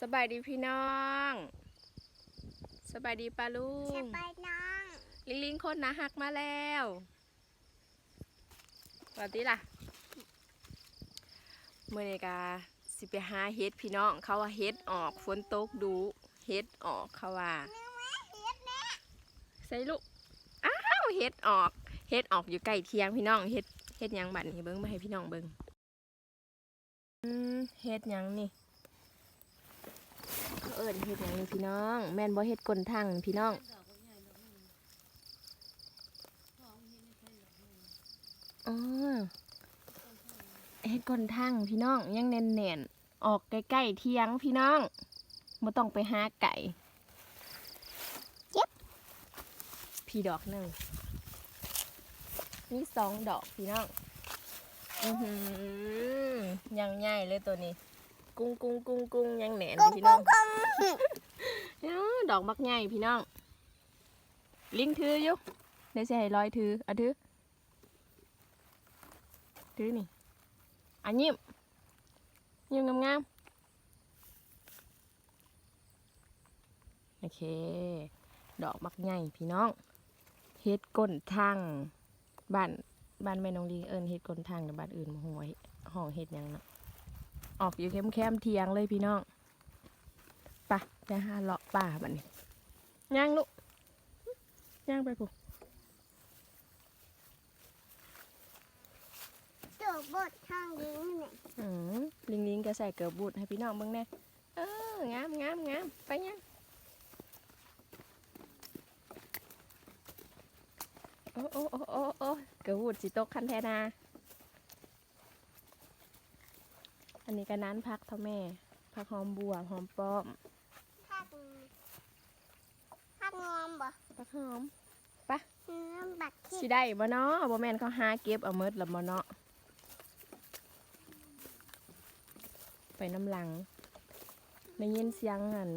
สบายดีพี่น้อง สบายดีปาลุจะงไปน้องลิงลิงคนนะหักมาแล้วสวัสดีล่ะเมื่อนี้กาสิไปหาเฮ็ดพี่น้อง เขาว่าเฮ็ดออกฝนตกดูเฮ็ดออกเขาว่านึกแม่เฮ็ดแม่ใส่ลูกอ้าวเฮ็ดออกเฮ็ดออกอยู่ใกล้เทียงพี่น้องเฮ็ดเฮ็ดหยังบัดนี้เบิ้งมาให้พี่น้องเบิ้งอืมเฮ็ดหยังนี่ เขาเอิ้นเฮ็ดหยังนี่พี่น้อง แม่นบ่เฮ็ดกลนทางพี่น้องอ๋อเฮ็ดก้นทางพี่น้องยังแน่นๆออกใกล้ๆเที่ยงพี่น้องบ่ต้องไปหาไก่เย็บพี่ดอกหนึ่งมีสองดอกพี่น้อง อือหือยังใหญ่เลยตัวนี้ กุ้งกุ้งกุ้งกุ้งยังแหนนอกุ้ยู่งพี่น้กุ้องงกุ้งเอ้อดอกบักใหญ่พี่น้อง ลิงถืออยู่เดี๋ยวสิให้ลอยถือเอาถือถือนี่อันยิ้มยิ้มงามๆโอเค ดอกมักใหญ่พี่น้องเฮ็ดก้นทางบ้านบ้านแม่น้องลีเอิญเฮ็ดก้นทางแต่บ้านอื่นมาหัวห้องเฮ็ดหยังเนาะ ออกอยู่แคมแคมๆเทียงเลยพี่น้องไปะไปหาเลาะป่าบัดนี้ย่างลูกย่างไปปุ๊ตัวบดทางลิงเนี่ยอืมลิงลิงก็ใส่เกือบบูดให้พี่น้องเบิ่งแน่เอองามงามงามไปยังโอ้โอ้โอ้โอ้โอ้เกือบบูดสิตกคันแทนา อันนี้ก็นั้นพักเท่าแม่ พักหอมบัวหอมป้อมภาคภาคงอมบ่พักหอมน้ำบักที่สิได้บ่เนาะบ่แม่นเขาหาเก็บเอาเมดละบ่เนาะไปน้ำหลังได้ยินเสียงอัน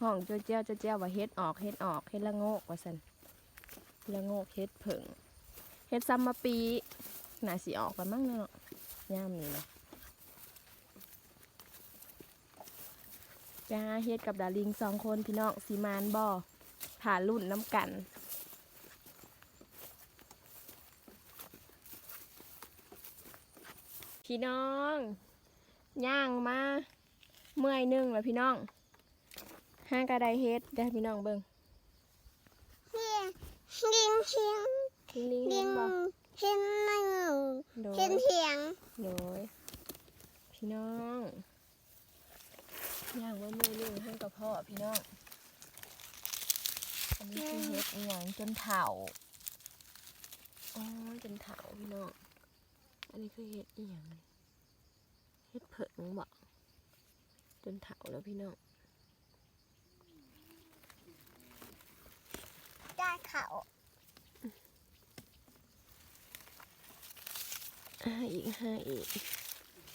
ห้องเจ้าเจ้าเจ้าเจ้าว่าเฮ็ดออกเฮ็ดออกเฮ็ดละโงกว่าซั่นละโงกเฮ็ดเผิงเฮ็ดซัมมาปีน่าสิออกแล้วมั้งเนาะย่ามนี่เนาะ ไปหาเฮ็ดกับดาลิงสองคนพี่น้องสีมานบ่ผ่ารุ่นน้ำกันพี่น้องย่างมาเมื่อยหนึงแล้วพี่น้องห้างกระไดเฮ็ดได้อพี่น้องเบิ่งเฮียลิงเฮียงลิงลิงลิเห็งนบ่เห็นหนึ่งโดเห็ยนเสียงโดยพี่น้อง ย่างว่าเมื่อยหนึงห้างกระเพาะพี่น้องอันนี้คือเฮ็ดอหย่างจนเถาอ๋อจนเถาพี่น้องอันนี้คือเฮ็ดอหย่างนี่เฮ็ดเผิงบ่จนเถาแล้วพี่น้องได้เขาห้าอีกห้าอีก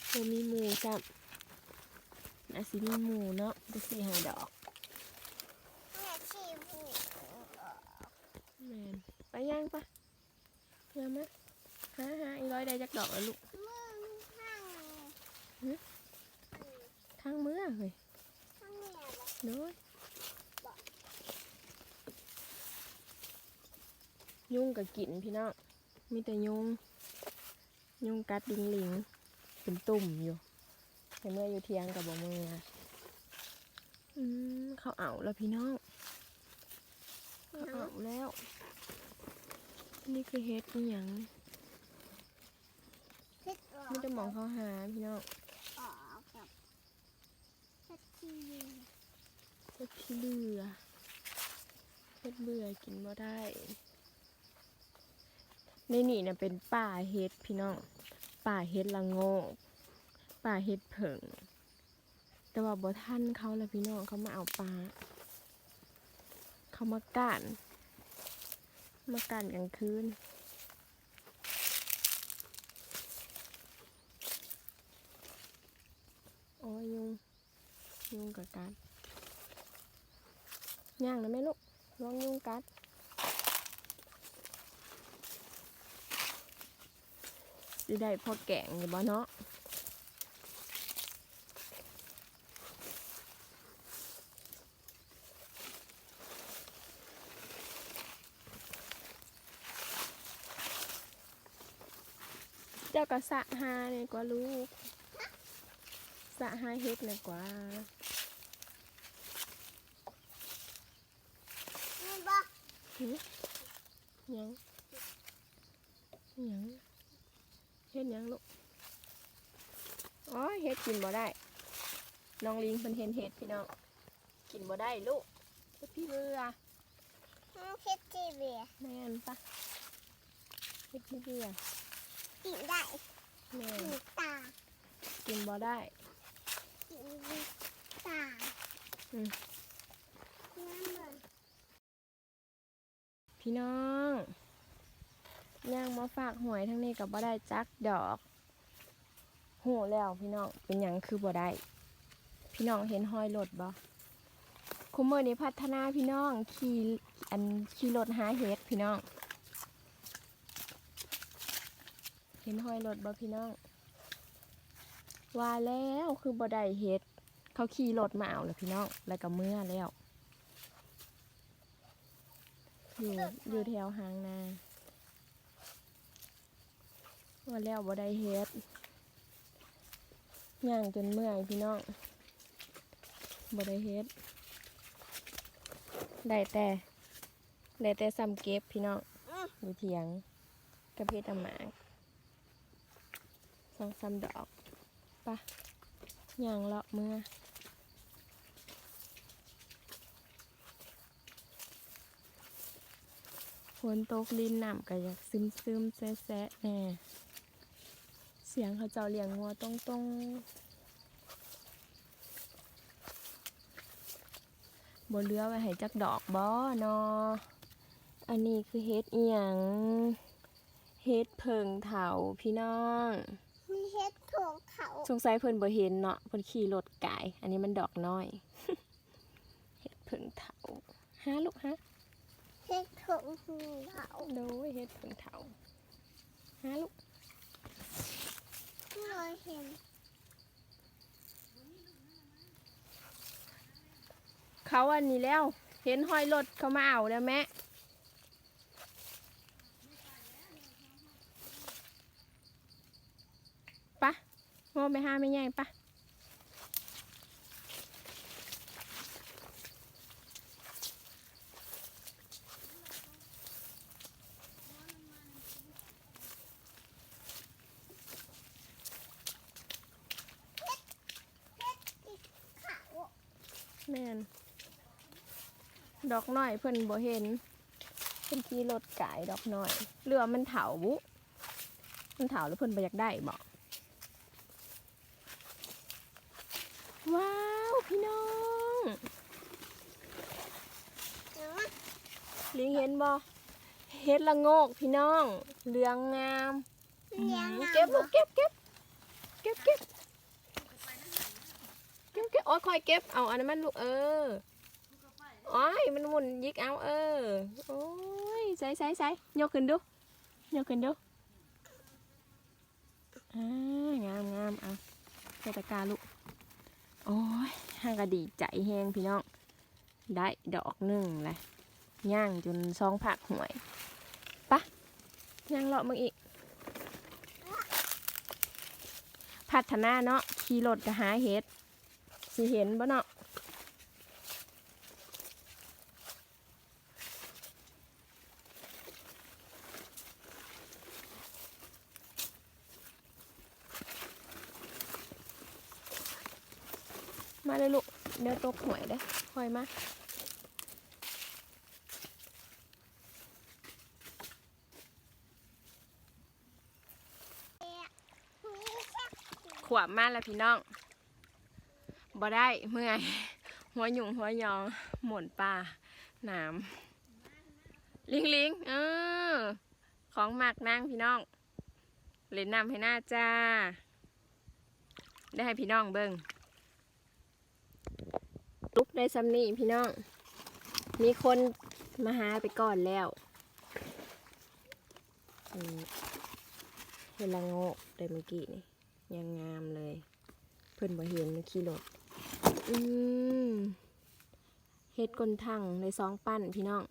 เดี๋ยวมีหมูจับ อาสิมีหมูเนาะจะสี่ห้าดอกแม่ชีบูแมนไปย่างปะย่างมะห้าห้าอีร้อยได้จักดอกแล้วลูกมือข้างข้างมือเฮ้ยข้างเนี่ยบ่โน้ยยุงกับกินพี่น้องมีแต่ยุง ยุงกัดดิงลิงเป็นตุ่มอยู่ แต่เมื่ออยู่เทียงกับบ่มืออะอืมเขาเอาแล้วพี่น้องเขาเอาแล้ว นี่คือเฮ็ดอีหยังไม่ได้มองเขาหาพี่น้องเฮ็ดที่เฮ็ดขี้เบื่อเฮ็ดเบื่อกินบ่ได้ในนี่นะเป็นป่าเฮ็ดพี่น้องป่าเฮ็ดละโง ป่าเฮ็ดเผิง แต่ว่าบ่ทันเขาแล้วพี่น้องเขามาเอาปลา เขามาก้าน มาก้านกลางคืนโอ้ยยุงยุงกับกัดย่างนะแม่ลูกลองยุงกัดสิได้พอแกงอยู่บ่เนาะ แล้วก็สะหาเนี่ยกว่าลูก สะหาเฮ็ดเนี่ยกว่านี่บอกหึหยังหยังเฮ็ดหยังลูก อ๋อเฮ็ดกินบ่ได้ น้องลิงเพิ่นเห็นเฮ็ดพี่น้อง กินบ่ได้ลูกเฮ็ดพี่เรือมันคิดจีเบียแม่นปะเฮ็ดพี่เรือ กินได้แม่นกินตากินบ่ได้ กินตาอืม น้ำมันพี่น้องย่างมาฝากหวยทั้งนี้กับบ่ได้จักดอกหูแล้วพี่น้องเป็นหยังคือบ่ได้ พี่น้องเห็นห้อยรถบ่คุมเมอร์นี้พัฒนาพี่น้องขี่อันขี่รถหาเห็ดพี่น้อง เห็นห้อยรถบ่พี่น้อง ว่าแล้วคือบ่ได้เห็ด เขาขี่รถมาเอาแล้วพี่น้อง แล้วก็เมื่อแล้ว อยู่อยู่แถวหางนา ว่าแล้วบ่ได้เฮ็ดย่างจนเมื่อยพี่น้องบ่ได้เฮ็ด ได้แต่ได้แต่ซ้ำเก็บพี่น้องอยู่เถียงกับเพชรอำหมาก องสามดอกปะย่างเลาะเมื่อฝนตกลินน้ำก็อยากซึมซึมแซะแซะแน่เสียงเขาเจ้าเลี้ยงงัวตรงตรงบนเรือไว้ให้จักดอกบ่นออันนี้คือเฮ็ดเอียงเฮ็ดเพิงเถาพี่น้อง มีเห็ดถุงเขาสงสัยเพิ่นบ่เห็นเนาะเพิ่นขี่รถกาย อันนี้มันดอกน้อยเฮ็ดเพิงเถาฮะลูกฮะเห็ดถุงเขาโดยเฮ็ดเพิงเถาฮะลูกเราเห็นเขาอันนี้แล้ว เห็นห้อยรถเขามาเอาแล้วแม่ ปะโมไปห้าไม่ใหญ่ปะแม่นดอกน้อยเพิ่นบ่เห็นเพิ่นขี่รถกายดอกน้อยเรือมันเถาบุมันเถาแล้วเพิ่นบ่อยากได้บ่ ว้าว พี่น้องลิงเห็นบ่เฮ็ดละโงกพี่น้องเหลืองงามเลี้ยงเก็บลูกเก็บเก็บเก็บเก็บเก็บเก็บโอ้ยคอยเก็บเอาอันนั้นมันลูกเออโอ้ยมันหมุนยิกเอาเออโอ้ยใส่ใส่ใส่ยกขึ้นดูยกขึ้นดูอ่างามงามเอาใส่ตะกร้าลูก โอ้ยห้างกระดีใจแห้งพี่น้อง ได้ดอกหนึ่งเลยย่างจนซองผักหวยปะย่างเลาะมึงอีก พัฒนาเนาะขี่รถก็หาเห็ดสิเห็นบ่เนาะมา เดี๋ยวตกหวยได้อคอยมาขวบมากแล้วพี่น้องบ่ได้เมื่อย หัวหยุ่งหัวยองหมุนป่าหนามลิงลิงเออของหมักนางพี่น้อง เล่นน้ำให้หน้าจ้า ได้ให้พี่น้องเบิ่ง ลุกได้ซ้ำนี่พี่น้อง มีคนมาหาไปก่อนแล้วเห็นละโงกได้เมื่อกี้นี่ยังงามเลย เพิ่อนบ่เห็นมันขี่รถอืมเฮ็ดกลทังในซองปั้นพี่น้อง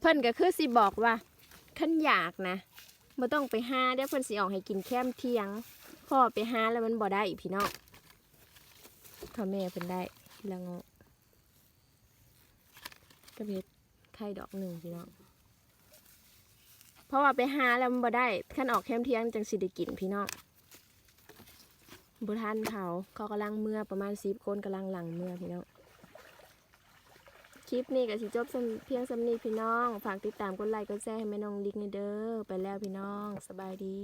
เพิ่อนก็คือสิบอกว่าขันอยากนะบ่ต้องไปหาเดี๋ยวเพิ่อนสิออกให้กินแค่มเที่ยงพอไปหาแล้วมันบ่ได้อีกพี่น้องพ่อแม่เพิ่นได้ ละงกกระเพ็ดไข่ดอกหนึ่งพี่น้องเพราะว่าไปหาแล้วมันบ่ได้ขั้นออกแคมเที่ยงจังสิได้กินพี่น้องบุทันเขาเขากำลังเมื่อประมาณสิบคนกำลังหลังเมื่อพี่น้องคลิปนี้ก็สิจบเพียงสำนีพี่น้อง ฝากติดตามกดไลค์กดแชร์ให้แม่น้องลิกในเด้อไปแล้วพี่น้อง สบายดี